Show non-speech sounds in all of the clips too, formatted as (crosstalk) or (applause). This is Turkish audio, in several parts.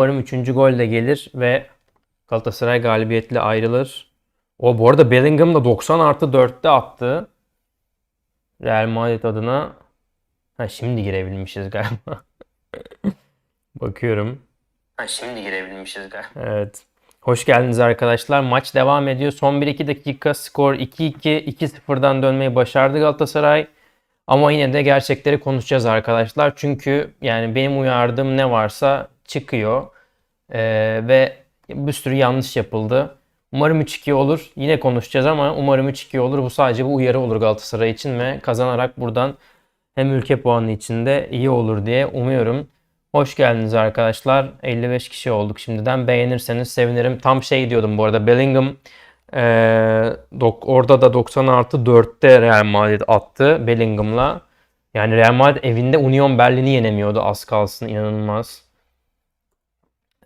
Umarım 3. gol de gelir ve Galatasaray galibiyetle ayrılır. O bu arada Bellingham da 90 artı 4'te attı. Real Madrid adına. Ha şimdi girebilmişiz galiba. (laughs) Bakıyorum. Ha şimdi girebilmişiz galiba. Evet. Hoş geldiniz arkadaşlar. Maç devam ediyor. Son 1-2 dakika skor 2-2. 2-0'dan dönmeyi başardı Galatasaray. Ama yine de gerçekleri konuşacağız arkadaşlar. Çünkü yani benim uyardığım ne varsa çıkıyor. Ee, ve bir sürü yanlış yapıldı. Umarım 3-2 olur. Yine konuşacağız ama umarım 3-2 olur. Bu sadece bu uyarı olur Galatasaray için ve kazanarak buradan hem ülke puanı içinde iyi olur diye umuyorum. Hoş geldiniz arkadaşlar. 55 kişi olduk şimdiden. Beğenirseniz sevinirim. Tam şey diyordum bu arada. Bellingham ee, dok- orada da 90 artı 4'te Real Madrid attı Bellingham'la. Yani Real Madrid evinde Union Berlin'i yenemiyordu az kalsın inanılmaz.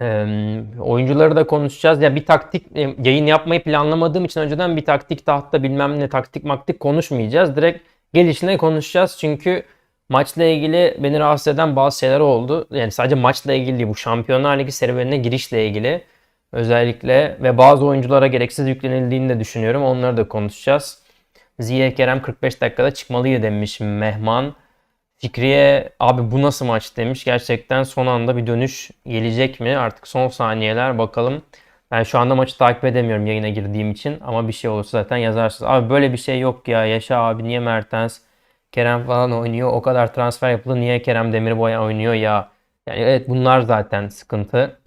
Ee, oyuncuları da konuşacağız. Ya bir taktik yayın yapmayı planlamadığım için önceden bir taktik tahtta bilmem ne taktik maktik konuşmayacağız. Direkt gelişine konuşacağız. Çünkü maçla ilgili beni rahatsız eden bazı şeyler oldu. Yani sadece maçla ilgili değil bu Şampiyonlar Ligi serüvenine girişle ilgili özellikle ve bazı oyunculara gereksiz yüklenildiğini de düşünüyorum. Onları da konuşacağız. Ziye Kerem 45 dakikada çıkmalıydı demiş Mehman. Fikriye abi bu nasıl maç demiş. Gerçekten son anda bir dönüş gelecek mi? Artık son saniyeler bakalım. Ben şu anda maçı takip edemiyorum yayına girdiğim için ama bir şey olursa zaten yazarsınız. Abi böyle bir şey yok ya. Yaşa abi niye Mertens, Kerem falan oynuyor. O kadar transfer yapıldı. Niye Kerem Demirboy oynuyor ya? Yani evet bunlar zaten sıkıntı.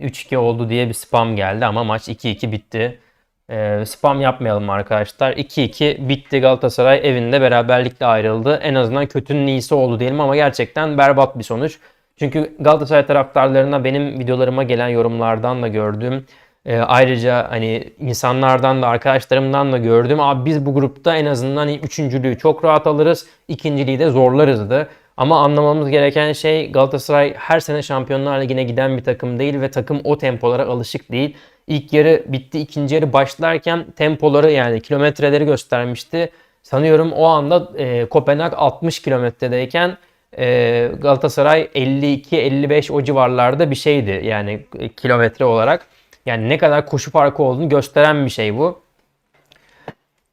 3-2 oldu diye bir spam geldi ama maç 2-2 bitti. Ee, spam yapmayalım arkadaşlar. 2-2 bitti Galatasaray evinde beraberlikle ayrıldı. En azından kötünün iyisi oldu diyelim ama gerçekten berbat bir sonuç. Çünkü Galatasaray taraftarlarına benim videolarıma gelen yorumlardan da gördüm. Ee, ayrıca hani insanlardan da arkadaşlarımdan da gördüm. Abi biz bu grupta en azından üçüncülüğü çok rahat alırız. ikinciliği de zorlarızdı. Ama anlamamız gereken şey Galatasaray her sene Şampiyonlar Ligi'ne giden bir takım değil ve takım o tempolara alışık değil. İlk yarı bitti, ikinci yarı başlarken tempoları yani kilometreleri göstermişti. Sanıyorum o anda e, Kopenhag 60 kilometredeyken e, Galatasaray 52-55 o civarlarda bir şeydi yani e, kilometre olarak. Yani ne kadar koşu farkı olduğunu gösteren bir şey bu.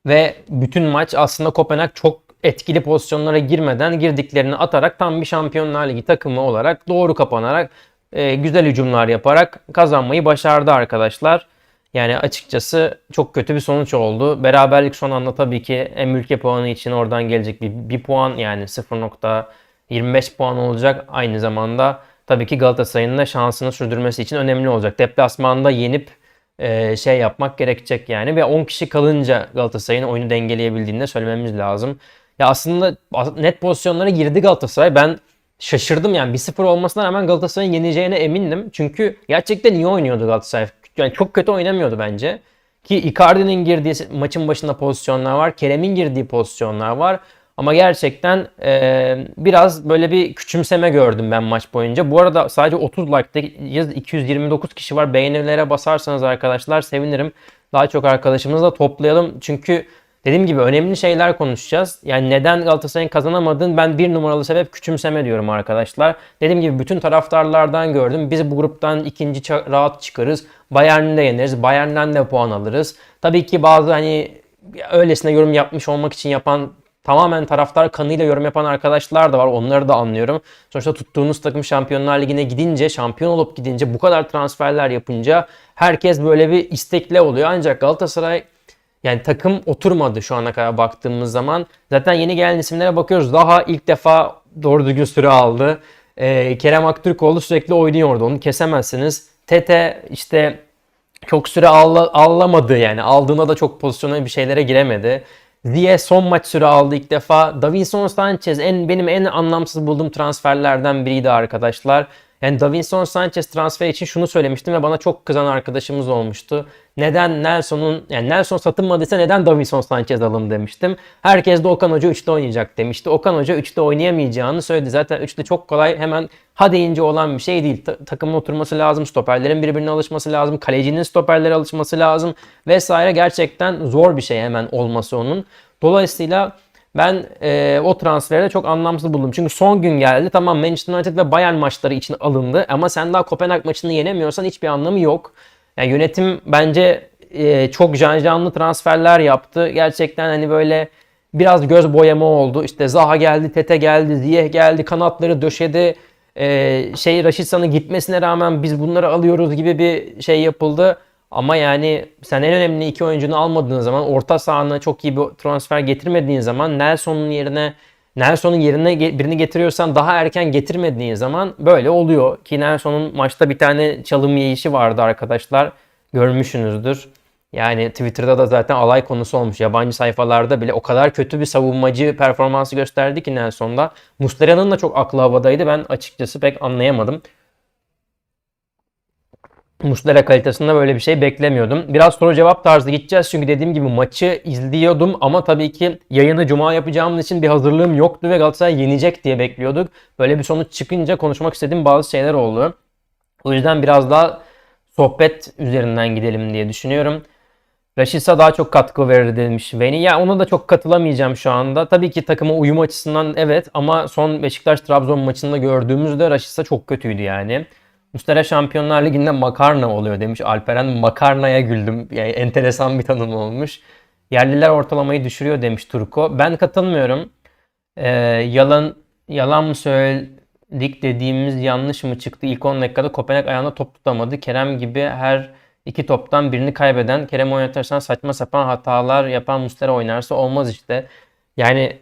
Ve bütün maç aslında Kopenhag çok etkili pozisyonlara girmeden girdiklerini atarak tam bir Şampiyonlar Ligi takımı olarak doğru kapanarak e, güzel hücumlar yaparak kazanmayı başardı arkadaşlar. Yani açıkçası çok kötü bir sonuç oldu. Beraberlik son anda tabii ki hem ülke puanı için oradan gelecek bir, bir puan yani 0.25 puan olacak. Aynı zamanda tabii ki Galatasaray'ın da şansını sürdürmesi için önemli olacak. Deplasmanda yenip e, şey yapmak gerekecek yani ve 10 kişi kalınca Galatasaray'ın oyunu dengeleyebildiğini de söylememiz lazım. Ya aslında net pozisyonlara girdi Galatasaray. Ben şaşırdım yani 1-0 olmasına rağmen Galatasaray'ın yeneceğine emindim. Çünkü gerçekten iyi oynuyordu Galatasaray. Yani çok kötü oynamıyordu bence. Ki Icardi'nin girdiği maçın başında pozisyonlar var. Kerem'in girdiği pozisyonlar var. Ama gerçekten e, biraz böyle bir küçümseme gördüm ben maç boyunca. Bu arada sadece 30 like'da 229 kişi var. Beğenilere basarsanız arkadaşlar sevinirim. Daha çok arkadaşımızla toplayalım. Çünkü Dediğim gibi önemli şeyler konuşacağız. Yani neden Galatasaray'ın kazanamadığını ben bir numaralı sebep küçümseme diyorum arkadaşlar. Dediğim gibi bütün taraftarlardan gördüm. Biz bu gruptan ikinci rahat çıkarız. Bayern'i de yeneriz. Bayern'den de puan alırız. Tabii ki bazı hani öylesine yorum yapmış olmak için yapan tamamen taraftar kanıyla yorum yapan arkadaşlar da var. Onları da anlıyorum. Sonuçta tuttuğunuz takım Şampiyonlar Ligi'ne gidince, şampiyon olup gidince bu kadar transferler yapınca herkes böyle bir istekli oluyor. Ancak Galatasaray yani takım oturmadı şu ana kadar baktığımız zaman. Zaten yeni gelen isimlere bakıyoruz. Daha ilk defa doğru düzgün süre aldı. Ee, Kerem Aktürkoğlu sürekli oynuyordu. Onu kesemezsiniz. Tete işte çok süre alla, allamadı yani. Aldığında da çok pozisyona bir şeylere giremedi. Diye son maç süre aldı ilk defa. Davinson Sanchez en benim en anlamsız bulduğum transferlerden biriydi arkadaşlar. Yani Davinson Sanchez transfer için şunu söylemiştim ve bana çok kızan arkadaşımız olmuştu. Neden Nelson'un yani Nelson satılmadıysa neden Davinson Sanchez alın demiştim. Herkes de Okan Hoca 3'te oynayacak demişti. Okan Hoca 3'te oynayamayacağını söyledi. Zaten 3'te çok kolay hemen ha deyince olan bir şey değil. Ta- takımın oturması lazım, stoperlerin birbirine alışması lazım, kalecinin stoperlere alışması lazım vesaire. Gerçekten zor bir şey hemen olması onun. Dolayısıyla Ben e, o transferi de çok anlamsız buldum. Çünkü son gün geldi. Tamam Manchester United ve Bayern maçları için alındı. Ama sen daha Kopenhag maçını yenemiyorsan hiçbir anlamı yok. Yani yönetim bence e, çok canlı transferler yaptı. Gerçekten hani böyle biraz göz boyama oldu. İşte Zaha geldi, Tete geldi, Ziyeh geldi, kanatları döşedi. E, şey Raşitsa'nın gitmesine rağmen biz bunları alıyoruz gibi bir şey yapıldı. Ama yani sen en önemli iki oyuncunu almadığın zaman orta sahana çok iyi bir transfer getirmediğin zaman Nelson'un yerine Nelson'un yerine birini getiriyorsan daha erken getirmediğin zaman böyle oluyor. Ki Nelson'un maçta bir tane çalım yiyişi vardı arkadaşlar. Görmüşsünüzdür. Yani Twitter'da da zaten alay konusu olmuş. Yabancı sayfalarda bile o kadar kötü bir savunmacı performansı gösterdi ki Nelson'da. Muslera'nın da çok aklı havadaydı. Ben açıkçası pek anlayamadım. Muslera kalitesinde böyle bir şey beklemiyordum. Biraz soru cevap tarzı gideceğiz çünkü dediğim gibi maçı izliyordum ama tabii ki yayını cuma yapacağım için bir hazırlığım yoktu ve Galatasaray yenecek diye bekliyorduk. Böyle bir sonuç çıkınca konuşmak istediğim bazı şeyler oldu. O yüzden biraz daha sohbet üzerinden gidelim diye düşünüyorum. Raşitsa daha çok katkı verir demiş Veni. Ya ona da çok katılamayacağım şu anda. Tabii ki takıma uyum açısından evet ama son Beşiktaş-Trabzon maçında gördüğümüzde Raşitsa çok kötüydü yani. Mustera Şampiyonlar Ligi'nde makarna oluyor demiş Alperen. Makarnaya güldüm. Yani enteresan bir tanım olmuş. Yerliler ortalamayı düşürüyor demiş Turko. Ben katılmıyorum. Ee, yalan yalan mı söyledik dediğimiz yanlış mı çıktı? İlk 10 dakikada Kopenhag ayağında top tutamadı. Kerem gibi her iki toptan birini kaybeden, Kerem oynatırsan saçma sapan hatalar yapan Mustera oynarsa olmaz işte. Yani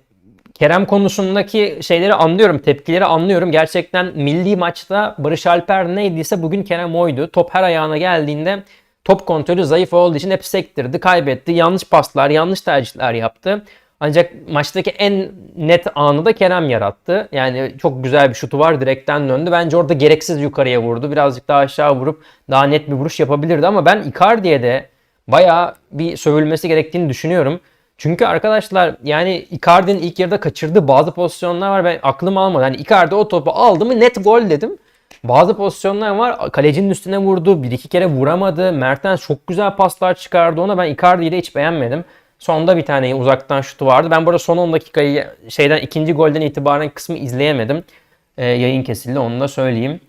Kerem konusundaki şeyleri anlıyorum, tepkileri anlıyorum. Gerçekten milli maçta Barış Alper neydiyse bugün Kerem oydu. Top her ayağına geldiğinde top kontrolü zayıf olduğu için hep sektirdi, kaybetti. Yanlış paslar, yanlış tercihler yaptı. Ancak maçtaki en net anı da Kerem yarattı. Yani çok güzel bir şutu var direkten döndü. Bence orada gereksiz yukarıya vurdu. Birazcık daha aşağı vurup daha net bir vuruş yapabilirdi ama ben Icardi'ye de bayağı bir sövülmesi gerektiğini düşünüyorum. Çünkü arkadaşlar yani Icardi'nin ilk yarıda kaçırdığı bazı pozisyonlar var. Ben aklım almadı. Hani Icardi o topu aldı mı net gol dedim. Bazı pozisyonlar var. Kalecinin üstüne vurdu. Bir iki kere vuramadı. Mertens çok güzel paslar çıkardı ona. Ben Icardi'yi de hiç beğenmedim. Sonda bir tane uzaktan şutu vardı. Ben burada son 10 dakikayı şeyden ikinci golden itibaren kısmı izleyemedim. Ee, yayın kesildi onu da söyleyeyim.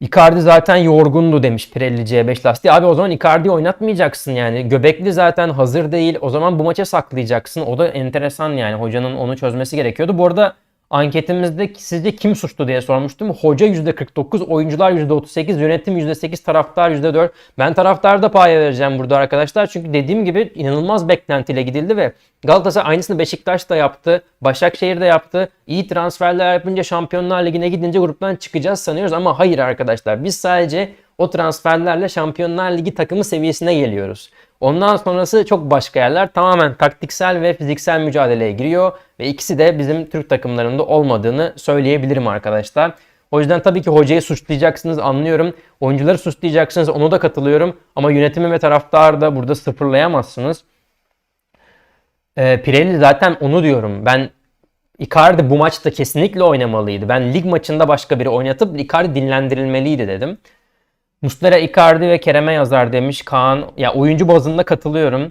Icardi zaten yorgundu demiş Pirelli C5 lastiği. Abi o zaman Icardi oynatmayacaksın yani. Göbekli zaten hazır değil. O zaman bu maça saklayacaksın. O da enteresan yani. Hocanın onu çözmesi gerekiyordu. Bu arada anketimizde sizce kim suçlu diye sormuştum. Hoca %49, oyuncular %38, yönetim %8, taraftar %4. Ben taraftarda paya vereceğim burada arkadaşlar. Çünkü dediğim gibi inanılmaz beklentiyle gidildi ve Galatasaray aynısını Beşiktaş da yaptı. Başakşehir de yaptı. İyi transferler yapınca Şampiyonlar Ligi'ne gidince gruptan çıkacağız sanıyoruz ama hayır arkadaşlar. Biz sadece o transferlerle Şampiyonlar Ligi takımı seviyesine geliyoruz. Ondan sonrası çok başka yerler. Tamamen taktiksel ve fiziksel mücadeleye giriyor. Ve ikisi de bizim Türk takımlarında olmadığını söyleyebilirim arkadaşlar. O yüzden tabii ki hocayı suçlayacaksınız anlıyorum. Oyuncuları suçlayacaksınız onu da katılıyorum. Ama yönetimi ve taraftarı da burada sıfırlayamazsınız. Ee, Pirelli zaten onu diyorum. Ben Icardi bu maçta kesinlikle oynamalıydı. Ben lig maçında başka biri oynatıp Icardi dinlendirilmeliydi dedim. Muslera, Icardi ve Kerem'e yazar demiş Kaan. Ya oyuncu bazında katılıyorum.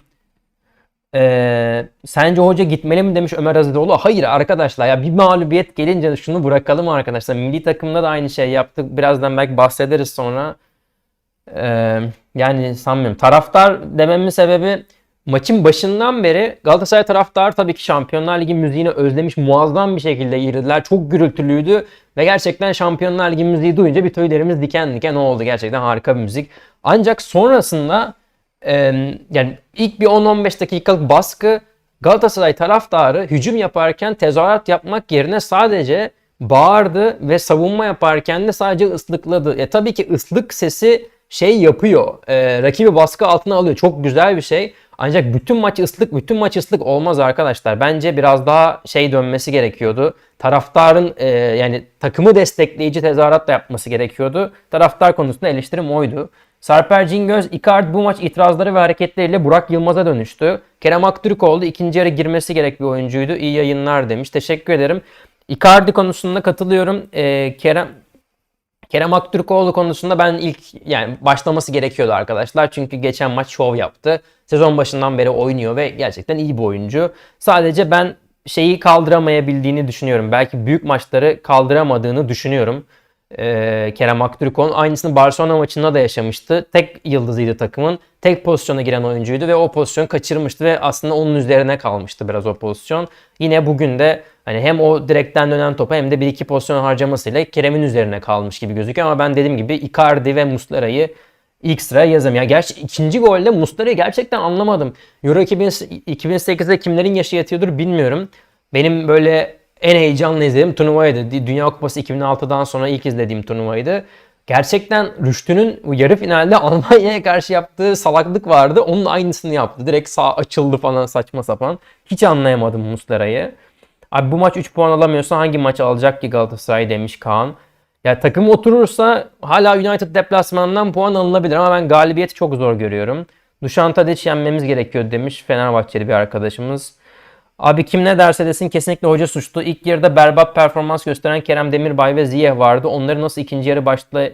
Ee, sence hoca gitmeli mi demiş Ömer Azizoğlu. Hayır arkadaşlar ya bir mağlubiyet gelince şunu bırakalım arkadaşlar. Milli takımda da aynı şey yaptık. Birazdan belki bahsederiz sonra. Ee, yani sanmıyorum. Taraftar dememin sebebi maçın başından beri Galatasaray taraftarı tabii ki Şampiyonlar Ligi müziğini özlemiş muazzam bir şekilde girdiler. Çok gürültülüydü ve gerçekten Şampiyonlar Ligi müziği duyunca bir tüylerimiz diken diken oldu. Gerçekten harika bir müzik. Ancak sonrasında yani ilk bir 10-15 dakikalık baskı Galatasaray taraftarı hücum yaparken tezahürat yapmak yerine sadece bağırdı ve savunma yaparken de sadece ıslıkladı. E tabii ki ıslık sesi şey yapıyor. E, rakibi baskı altına alıyor. Çok güzel bir şey. Ancak bütün maç ıslık, bütün maç ıslık olmaz arkadaşlar. Bence biraz daha şey dönmesi gerekiyordu. Taraftarın e, yani takımı destekleyici tezahürat da yapması gerekiyordu. Taraftar konusunda eleştirim oydu. Sarper Cingöz, Icardi bu maç itirazları ve hareketleriyle Burak Yılmaz'a dönüştü. Kerem Aktürkoğlu ikinci yarı girmesi gerek bir oyuncuydu. İyi yayınlar demiş. Teşekkür ederim. Icardi konusunda katılıyorum. Ee, Kerem Kerem Aktürkoğlu konusunda ben ilk yani başlaması gerekiyordu arkadaşlar. Çünkü geçen maç şov yaptı. Sezon başından beri oynuyor ve gerçekten iyi bir oyuncu. Sadece ben şeyi kaldıramayabildiğini düşünüyorum. Belki büyük maçları kaldıramadığını düşünüyorum. Ee, Kerem Aktürkoğlu aynısını Barcelona maçında da yaşamıştı. Tek yıldızıydı takımın. Tek pozisyona giren oyuncuydu ve o pozisyonu kaçırmıştı ve aslında onun üzerine kalmıştı biraz o pozisyon. Yine bugün de hani hem o direkten dönen topa hem de bir iki pozisyon harcamasıyla Kerem'in üzerine kalmış gibi gözüküyor ama ben dediğim gibi Icardi ve Muslera'yı ilk sıraya yazım. Ya gerçi ikinci golde Muslera'yı gerçekten anlamadım. Euro 2008'de kimlerin yaşı yatıyordur bilmiyorum. Benim böyle en heyecanlı izlediğim turnuvaydı. Dünya Kupası 2006'dan sonra ilk izlediğim turnuvaydı. Gerçekten Rüştü'nün yarı finalde (laughs) Almanya'ya karşı yaptığı salaklık vardı. Onun aynısını yaptı. Direkt sağ açıldı falan saçma sapan. Hiç anlayamadım Muslera'yı. Abi bu maç 3 puan alamıyorsa hangi maç alacak ki Galatasaray demiş Kaan. Ya takım oturursa hala United deplasmanından puan alınabilir ama ben galibiyeti çok zor görüyorum. Dušan Tadić yenmemiz gerekiyor demiş Fenerbahçeli bir arkadaşımız. Abi kim ne derse desin kesinlikle hoca suçlu. İlk yarıda berbat performans gösteren Kerem Demirbay ve Ziyeh vardı. Onları nasıl ikinci yarı başta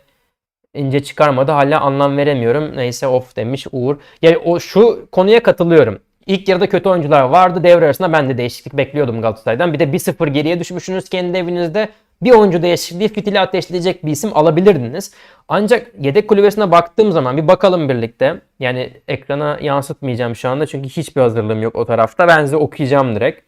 ince çıkarmadı hala anlam veremiyorum. Neyse of demiş Uğur. Yani o şu konuya katılıyorum. İlk yarıda kötü oyuncular vardı. Devre arasında ben de değişiklik bekliyordum Galatasaray'dan. Bir de 1-0 geriye düşmüşsünüz kendi evinizde. Bir oyuncu değişikliği fitili ateşleyecek bir isim alabilirdiniz. Ancak yedek kulübesine baktığım zaman bir bakalım birlikte. Yani ekrana yansıtmayacağım şu anda çünkü hiçbir hazırlığım yok o tarafta. Ben size okuyacağım direkt.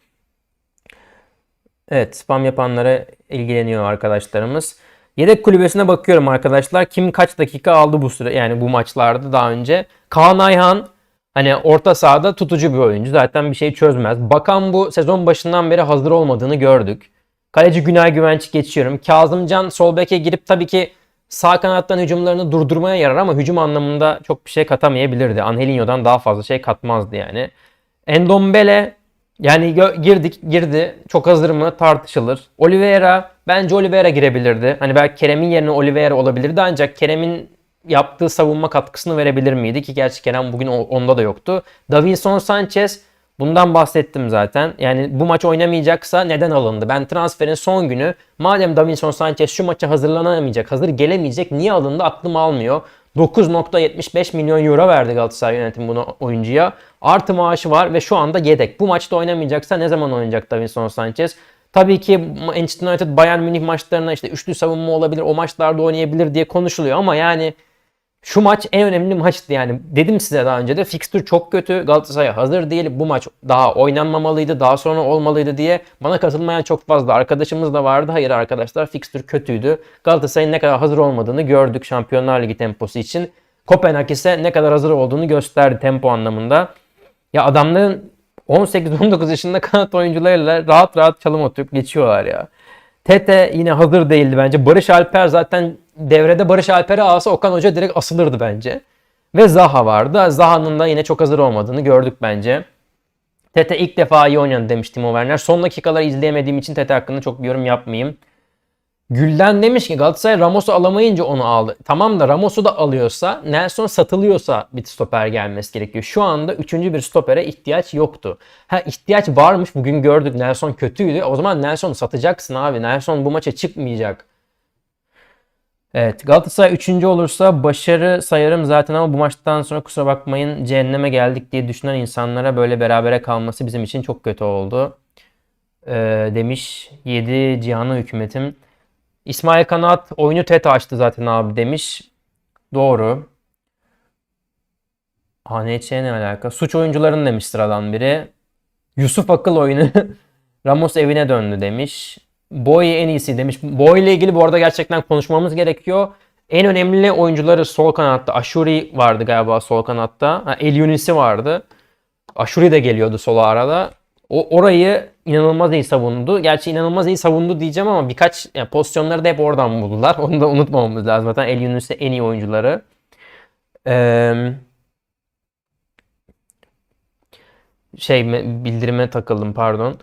Evet spam yapanlara ilgileniyor arkadaşlarımız. Yedek kulübesine bakıyorum arkadaşlar. Kim kaç dakika aldı bu süre yani bu maçlarda daha önce. Kaan Ayhan hani orta sahada tutucu bir oyuncu. Zaten bir şey çözmez. Bakan bu sezon başından beri hazır olmadığını gördük. Kaleci Günay Güvenç geçiyorum. Kazımcan sol beke girip tabii ki sağ kanattan hücumlarını durdurmaya yarar ama hücum anlamında çok bir şey katamayabilirdi. Angelinho'dan daha fazla şey katmazdı yani. Endombele yani girdik girdi. Çok hazır mı tartışılır. Oliveira bence Oliveira girebilirdi. Hani belki Kerem'in yerine Oliveira olabilirdi ancak Kerem'in yaptığı savunma katkısını verebilir miydi ki gerçi Kerem bugün onda da yoktu. Davinson Sanchez Bundan bahsettim zaten. Yani bu maç oynamayacaksa neden alındı? Ben transferin son günü madem Davinson Sanchez şu maça hazırlanamayacak, hazır gelemeyecek niye alındı aklım almıyor. 9.75 milyon euro verdi Galatasaray yönetimi buna oyuncuya. Artı maaşı var ve şu anda yedek. Bu maçta oynamayacaksa ne zaman oynayacak Davinson Sanchez? Tabii ki Manchester United Bayern Münih maçlarına işte üçlü savunma olabilir, o maçlarda oynayabilir diye konuşuluyor ama yani şu maç en önemli maçtı yani. Dedim size daha önce de fikstür çok kötü. Galatasaray hazır değil. Bu maç daha oynanmamalıydı. Daha sonra olmalıydı diye bana katılmayan çok fazla arkadaşımız da vardı. Hayır arkadaşlar fikstür kötüydü. Galatasaray'ın ne kadar hazır olmadığını gördük Şampiyonlar Ligi temposu için. Kopenhag ise ne kadar hazır olduğunu gösterdi tempo anlamında. Ya adamların 18-19 yaşında kanat oyuncularıyla rahat rahat çalım atıp geçiyorlar ya. Tete yine hazır değildi bence. Barış Alper zaten devrede Barış Alper'e alsa Okan Hoca direkt asılırdı bence. Ve Zaha vardı. Zaha'nın da yine çok hazır olmadığını gördük bence. Tete ilk defa iyi oynadı demiş Timo Werner. Son dakikaları izleyemediğim için Tete hakkında çok bir yorum yapmayayım. Gülden demiş ki Galatasaray Ramos'u alamayınca onu aldı. Tamam da Ramos'u da alıyorsa Nelson satılıyorsa bir stoper gelmesi gerekiyor. Şu anda üçüncü bir stopere ihtiyaç yoktu. Ha ihtiyaç varmış bugün gördük Nelson kötüydü. O zaman Nelson'u satacaksın abi. Nelson bu maça çıkmayacak. Evet Galatasaray 3. olursa başarı sayarım zaten ama bu maçtan sonra kusura bakmayın cehenneme geldik diye düşünen insanlara böyle berabere kalması bizim için çok kötü oldu. Ee, demiş 7 Cihan'ı hükümetim. İsmail Kanat oyunu TET açtı zaten abi demiş. Doğru. HNÇ ne alaka? Suç oyuncuların demiş sıradan biri. Yusuf Akıl oyunu (laughs) Ramos evine döndü demiş. Boy en iyisi demiş. Boy ile ilgili bu arada gerçekten konuşmamız gerekiyor. En önemli oyuncuları sol kanatta. Ashuri vardı galiba sol kanatta. Ha, El Yunis'i vardı. Ashuri de geliyordu sola arada. O orayı inanılmaz iyi savundu. Gerçi inanılmaz iyi savundu diyeceğim ama birkaç yani pozisyonları da hep oradan buldular. (laughs) Onu da unutmamamız lazım. Zaten El Yunis'i en iyi oyuncuları. Ee, şey bildirime takıldım pardon.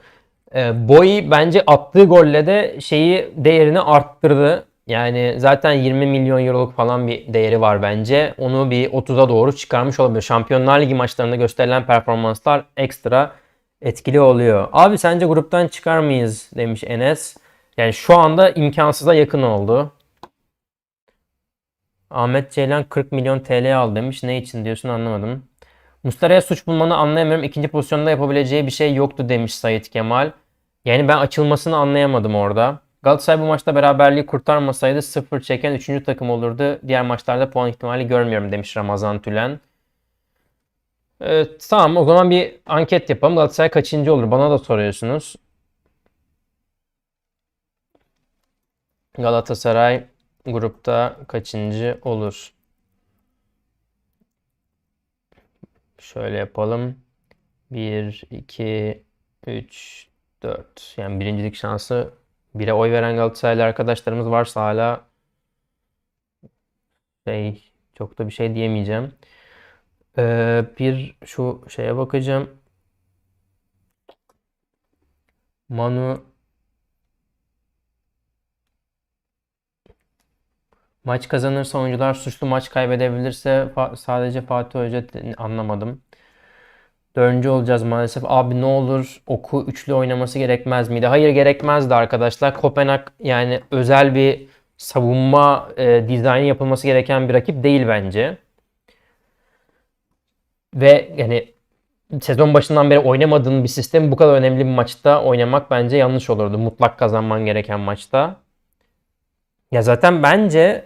E, Boy bence attığı golle de şeyi değerini arttırdı. Yani zaten 20 milyon euroluk falan bir değeri var bence. Onu bir 30'a doğru çıkarmış olabilir. Şampiyonlar Ligi maçlarında gösterilen performanslar ekstra etkili oluyor. Abi sence gruptan çıkar mıyız demiş Enes. Yani şu anda imkansıza yakın oldu. Ahmet Ceylan 40 milyon TL al demiş. Ne için diyorsun anlamadım. Muslera'ya suç bulmanı anlayamıyorum. İkinci pozisyonda yapabileceği bir şey yoktu demiş Sait Kemal. Yani ben açılmasını anlayamadım orada. Galatasaray bu maçta beraberliği kurtarmasaydı sıfır çeken 3. takım olurdu. Diğer maçlarda puan ihtimali görmüyorum demiş Ramazan Tülen. Evet, tamam o zaman bir anket yapalım. Galatasaray kaçıncı olur? Bana da soruyorsunuz. Galatasaray grupta kaçıncı olur? Şöyle yapalım. 1, 2, 3, 4. Yani birincilik şansı 1'e oy veren Galatasaraylı arkadaşlarımız varsa hala şey çok da bir şey diyemeyeceğim. Ee, bir şu şeye bakacağım. Manu Maç kazanırsa oyuncular suçlu maç kaybedebilirse fa- sadece Fatih Hoca anlamadım. Dördüncü olacağız maalesef. Abi ne olur oku üçlü oynaması gerekmez miydi? Hayır gerekmezdi arkadaşlar. Kopenhag yani özel bir savunma e, dizaynı yapılması gereken bir rakip değil bence. Ve yani sezon başından beri oynamadığın bir sistemi bu kadar önemli bir maçta oynamak bence yanlış olurdu. Mutlak kazanman gereken maçta. Ya zaten bence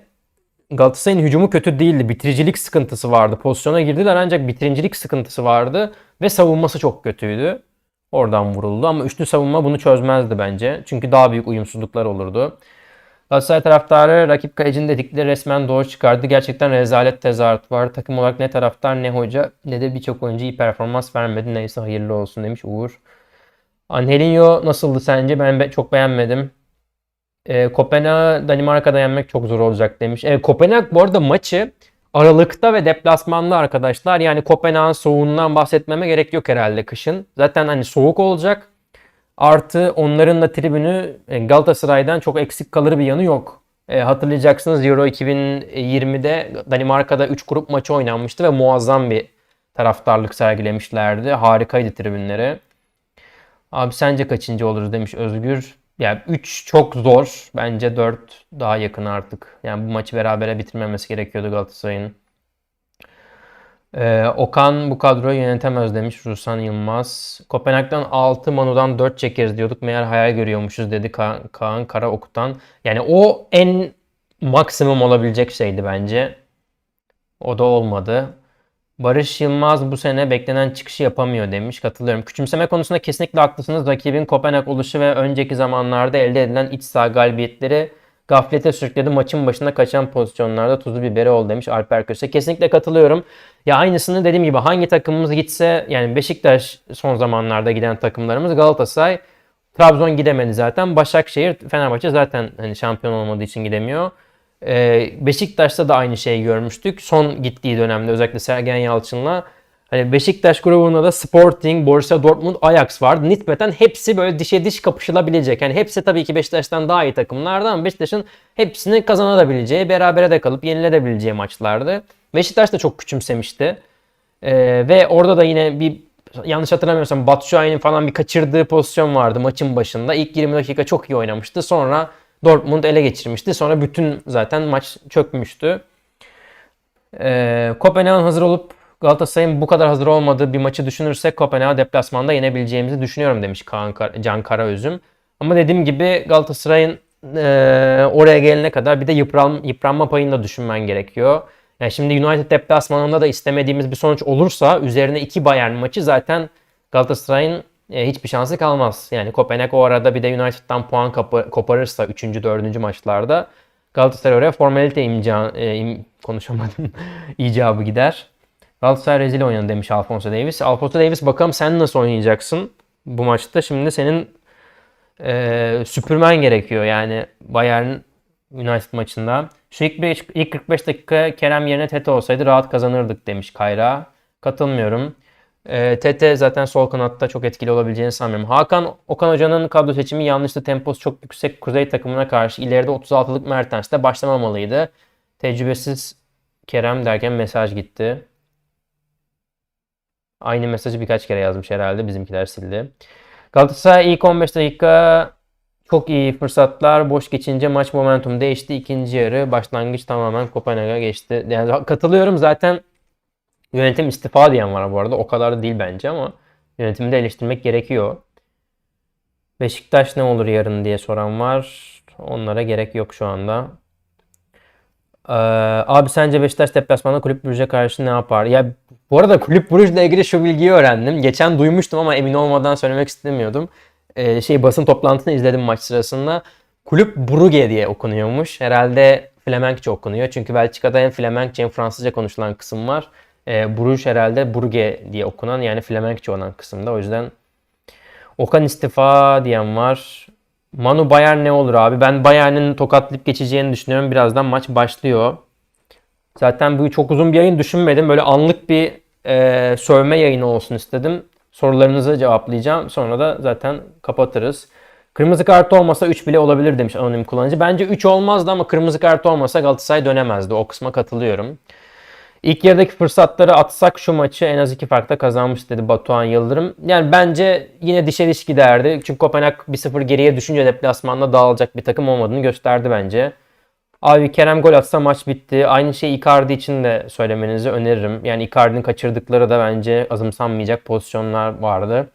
Galatasaray'ın hücumu kötü değildi. Bitiricilik sıkıntısı vardı. Pozisyona girdiler ancak bitiricilik sıkıntısı vardı ve savunması çok kötüydü. Oradan vuruldu ama üçlü savunma bunu çözmezdi bence. Çünkü daha büyük uyumsuzluklar olurdu. Galatasaray taraftarı rakip kalecinin dedikleri resmen doğru çıkardı. Gerçekten rezalet tezahürat var. Takım olarak ne taraftar ne hoca ne de birçok oyuncu iyi performans vermedi. Neyse hayırlı olsun demiş Uğur. Angelinho nasıldı sence? Ben çok beğenmedim. E, Kopenhag Danimarka'da yenmek çok zor olacak demiş. E, Kopenhag bu arada maçı Aralık'ta ve deplasmanda arkadaşlar. Yani Kopenhag'ın soğuğundan bahsetmeme gerek yok herhalde kışın. Zaten hani soğuk olacak. Artı onların da tribünü e, Galatasaray'dan çok eksik kalır bir yanı yok. E, hatırlayacaksınız Euro 2020'de Danimarka'da 3 grup maçı oynanmıştı ve muazzam bir taraftarlık sergilemişlerdi. Harikaydı tribünleri. Abi sence kaçıncı oluruz demiş Özgür. Yani 3 çok zor. Bence 4 daha yakın artık. Yani bu maçı berabere bitirmemesi gerekiyordu Galatasaray'ın. Ee, Okan bu kadroyu yönetemez demiş Ruslan Yılmaz. Kopenhag'dan 6, Manu'dan 4 çekeriz diyorduk. Meğer hayal görüyormuşuz dedi Ka Kaan Karaok'tan. Yani o en maksimum olabilecek şeydi bence. O da olmadı. Barış Yılmaz bu sene beklenen çıkışı yapamıyor demiş. Katılıyorum. Küçümseme konusunda kesinlikle haklısınız. Rakibin Kopenhag oluşu ve önceki zamanlarda elde edilen iç saha galibiyetleri gaflete sürükledi. Maçın başında kaçan pozisyonlarda tuzu biberi oldu demiş Alper Köse. Kesinlikle katılıyorum. Ya aynısını dediğim gibi hangi takımımız gitse yani Beşiktaş son zamanlarda giden takımlarımız Galatasaray Trabzon gidemedi zaten. Başakşehir, Fenerbahçe zaten hani şampiyon olmadığı için gidemiyor. Ee, Beşiktaş'ta da aynı şeyi görmüştük. Son gittiği dönemde özellikle Sergen Yalçın'la. Hani Beşiktaş grubunda da Sporting, Borussia Dortmund, Ajax vardı. Nispeten hepsi böyle dişe diş kapışılabilecek. Yani hepsi tabii ki Beşiktaş'tan daha iyi takımlardı ama Beşiktaş'ın hepsini kazanabileceği, berabere de kalıp yenilebileceği maçlardı. Beşiktaş da çok küçümsemişti. Ee, ve orada da yine bir yanlış hatırlamıyorsam Batshuayi'nin falan bir kaçırdığı pozisyon vardı maçın başında. İlk 20 dakika çok iyi oynamıştı. Sonra Dortmund ele geçirmişti. Sonra bütün zaten maç çökmüştü. Ee, Kopenhag'ın hazır olup Galatasaray'ın bu kadar hazır olmadığı bir maçı düşünürsek Kopenhag'ı deplasmanda yenebileceğimizi düşünüyorum demiş Kaan Kar Can Karaözüm. Ama dediğim gibi Galatasaray'ın e, oraya gelene kadar bir de yıpran, yıpranma payını da düşünmen gerekiyor. Yani şimdi United deplasmanında da istemediğimiz bir sonuç olursa üzerine iki Bayern maçı zaten Galatasaray'ın e, hiçbir şansı kalmaz. Yani Kopenhag o arada bir de United'dan puan koparırsa 3. 4. maçlarda Galatasaray oraya formalite imza, e, im, konuşamadım (laughs) icabı gider. Galatasaray rezil oynadı demiş Alfonso Davis. Alfonso Davis bakalım sen nasıl oynayacaksın bu maçta. Şimdi senin e, süpürmen gerekiyor yani Bayern United maçında. Şu ilk, beş, ilk 45 dakika Kerem yerine Tete olsaydı rahat kazanırdık demiş Kayra. Katılmıyorum. E, Tete zaten sol kanatta çok etkili olabileceğini sanmıyorum. Hakan Okan Hoca'nın kadro seçimi yanlıştı. Temposu çok yüksek Kuzey takımına karşı ileride 36'lık Mertens'te başlamamalıydı. Tecrübesiz Kerem derken mesaj gitti. Aynı mesajı birkaç kere yazmış herhalde. Bizimkiler sildi. Galatasaray ilk 15 dakika Çok iyi fırsatlar. Boş geçince maç momentum değişti. İkinci yarı başlangıç tamamen Kopenhag'a geçti. Yani katılıyorum zaten yönetim istifa diyen var bu arada. O kadar da değil bence ama yönetimi de eleştirmek gerekiyor. Beşiktaş ne olur yarın diye soran var. Onlara gerek yok şu anda. Ee, abi sence Beşiktaş deplasmanda Kulüp Brugge'e karşı ne yapar? Ya bu arada Kulüp Brugge'le ilgili şu bilgiyi öğrendim. Geçen duymuştum ama emin olmadan söylemek istemiyordum. Ee, şey basın toplantısını izledim maç sırasında. Kulüp Brugge diye okunuyormuş. Herhalde Flemenkçe okunuyor. Çünkü Belçika'da hem Flemenkçe hem Fransızca konuşulan kısım var. Ee, Bruges herhalde Brugge diye okunan yani Flemenkçe olan kısımda. O yüzden Okan istifa diyen var. Manu Bayern ne olur abi? Ben Bayern'in tokatlayıp geçeceğini düşünüyorum. Birazdan maç başlıyor. Zaten bu çok uzun bir yayın düşünmedim. Böyle anlık bir e, sövme yayını olsun istedim. Sorularınızı cevaplayacağım. Sonra da zaten kapatırız. Kırmızı kart olmasa 3 bile olabilir demiş anonim kullanıcı. Bence 3 olmazdı ama kırmızı kart olmasa Galatasaray dönemezdi. O kısma katılıyorum. İlk yarıdaki fırsatları atsak şu maçı en az iki farkta kazanmış dedi Batuhan Yıldırım. Yani bence yine dişe diş giderdi. Çünkü Kopenhag 1-0 geriye düşünce deplasmanda dağılacak bir takım olmadığını gösterdi bence. Abi Kerem gol atsa maç bitti. Aynı şeyi Icardi için de söylemenizi öneririm. Yani Icardi'nin kaçırdıkları da bence azımsanmayacak pozisyonlar vardı.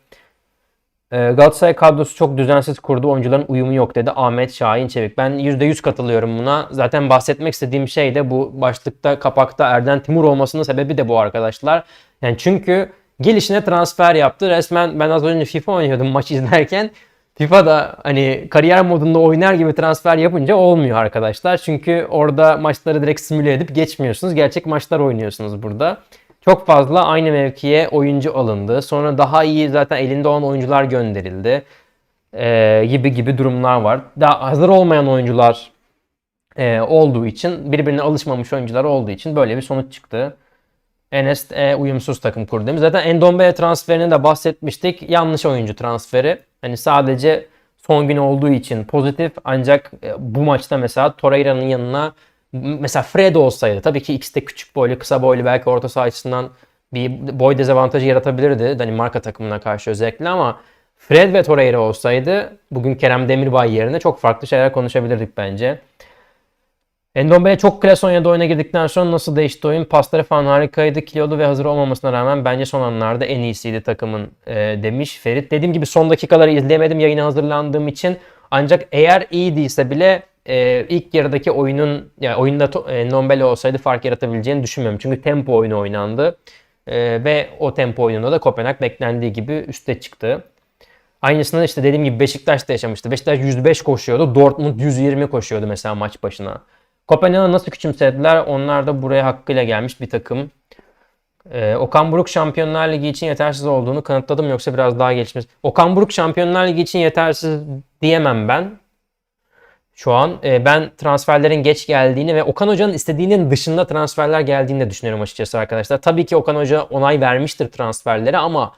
Ee, Galatasaray kadrosu çok düzensiz kurdu. Oyuncuların uyumu yok dedi Ahmet Şahin Çevik. Ben %100 katılıyorum buna. Zaten bahsetmek istediğim şey de bu başlıkta kapakta Erden Timur olmasının sebebi de bu arkadaşlar. Yani çünkü gelişine transfer yaptı. Resmen ben az önce FIFA oynuyordum (laughs) maç izlerken. FIFA da hani kariyer modunda oynar gibi transfer yapınca olmuyor arkadaşlar. Çünkü orada maçları direkt simüle edip geçmiyorsunuz. Gerçek maçlar oynuyorsunuz burada. Çok fazla aynı mevkiye oyuncu alındı. Sonra daha iyi zaten elinde olan oyuncular gönderildi. Ee, gibi gibi durumlar var. Daha hazır olmayan oyuncular e, olduğu için, birbirine alışmamış oyuncular olduğu için böyle bir sonuç çıktı. Enes e, uyumsuz takım kurdu. Zaten Endombele transferini de bahsetmiştik. Yanlış oyuncu transferi. Hani sadece son gün olduğu için pozitif ancak e, bu maçta mesela Torreira'nın yanına mesela Fred olsaydı tabii ki ikisi de küçük boylu, kısa boylu belki orta saha açısından bir boy dezavantajı yaratabilirdi Danimarka takımına karşı özellikle ama Fred ve Torreira olsaydı bugün Kerem Demirbay yerine çok farklı şeyler konuşabilirdik bence. Endombele çok klas oynadı oyuna girdikten sonra nasıl değişti oyun? Pasları falan harikaydı. Kilolu ve hazır olmamasına rağmen bence son anlarda en iyisiydi takımın e, demiş Ferit. Dediğim gibi son dakikaları izleyemedim yayına hazırlandığım için. Ancak eğer iyiyse bile e, ilk yarıdaki oyunun yani oyunda e, olsaydı fark yaratabileceğini düşünmüyorum. Çünkü tempo oyunu oynandı. E, ve o tempo oyununda da Kopenhag beklendiği gibi üste çıktı. Aynısını işte dediğim gibi Beşiktaş da yaşamıştı. Beşiktaş 105 koşuyordu. Dortmund 120 koşuyordu mesela maç başına. Kopenhag'ı nasıl küçümsediler? Onlar da buraya hakkıyla gelmiş bir takım. Ee, Okan Buruk Şampiyonlar Ligi için yetersiz olduğunu kanıtladım yoksa biraz daha gelişmesi. Okan Buruk Şampiyonlar Ligi için yetersiz diyemem ben. Şu an e, ben transferlerin geç geldiğini ve Okan Hoca'nın istediğinin dışında transferler geldiğini de düşünüyorum açıkçası arkadaşlar. Tabii ki Okan Hoca onay vermiştir transferlere ama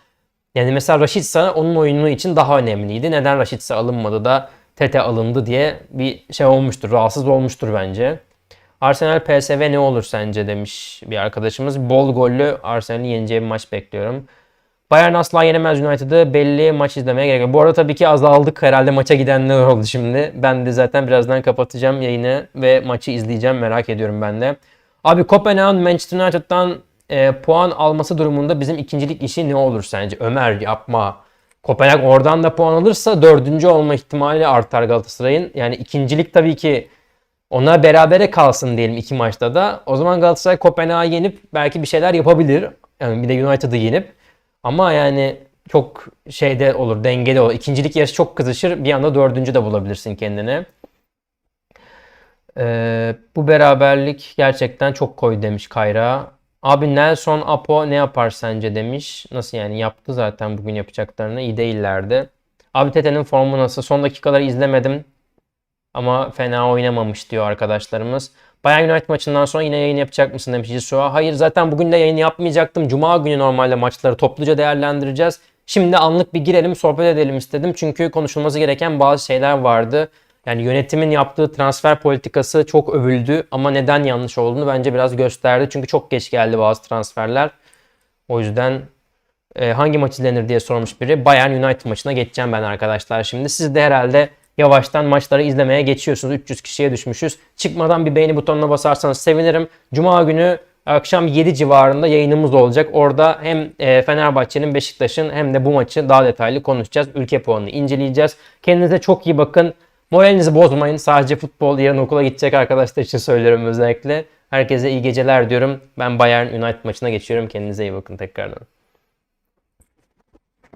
yani mesela Raşitsa onun oyunu için daha önemliydi. Neden Raşitsa alınmadı da Tete alındı diye bir şey olmuştur. Rahatsız olmuştur bence. Arsenal PSV ne olur sence demiş bir arkadaşımız. Bol gollü Arsenal'in yeneceği bir maç bekliyorum. Bayern asla yenemez United'ı belli maç izlemeye gerek yok. Bu arada tabii ki azaldık herhalde maça gidenler oldu şimdi. Ben de zaten birazdan kapatacağım yayını ve maçı izleyeceğim merak ediyorum ben de. Abi Kopenhag'ın Manchester United'dan e, puan alması durumunda bizim ikincilik işi ne olur sence? Ömer yapma. Kopenhag oradan da puan alırsa dördüncü olma ihtimali artar Galatasaray'ın. Yani ikincilik tabii ki ona berabere kalsın diyelim iki maçta da. O zaman Galatasaray Kopenhag'ı yenip belki bir şeyler yapabilir. Yani bir de United'ı yenip. Ama yani çok şeyde olur, dengeli olur. İkincilik yarışı çok kızışır. Bir anda dördüncü de bulabilirsin kendine. Ee, bu beraberlik gerçekten çok koy demiş Kayra. Abi Nelson Apo ne yapar sence demiş. Nasıl yani yaptı zaten bugün yapacaklarını. iyi değillerdi. Abi Tete'nin formu nasıl? Son dakikaları izlemedim. Ama fena oynamamış diyor arkadaşlarımız. Bayern United maçından sonra yine yayın yapacak mısın demiş Yusuf'a. Hayır zaten bugün de yayın yapmayacaktım. Cuma günü normalde maçları topluca değerlendireceğiz. Şimdi anlık bir girelim sohbet edelim istedim. Çünkü konuşulması gereken bazı şeyler vardı. Yani yönetimin yaptığı transfer politikası çok övüldü ama neden yanlış olduğunu bence biraz gösterdi. Çünkü çok geç geldi bazı transferler. O yüzden e, hangi maç izlenir diye sormuş biri. Bayern United maçına geçeceğim ben arkadaşlar şimdi. Siz de herhalde yavaştan maçları izlemeye geçiyorsunuz. 300 kişiye düşmüşüz. Çıkmadan bir beğeni butonuna basarsanız sevinirim. Cuma günü akşam 7 civarında yayınımız olacak. Orada hem e, Fenerbahçe'nin, Beşiktaş'ın hem de bu maçı daha detaylı konuşacağız. Ülke puanını inceleyeceğiz. Kendinize çok iyi bakın. Moralinizi bozmayın. Sadece futbol yarın okula gidecek arkadaşlar için söylüyorum özellikle. Herkese iyi geceler diyorum. Ben Bayern United maçına geçiyorum. Kendinize iyi bakın tekrardan.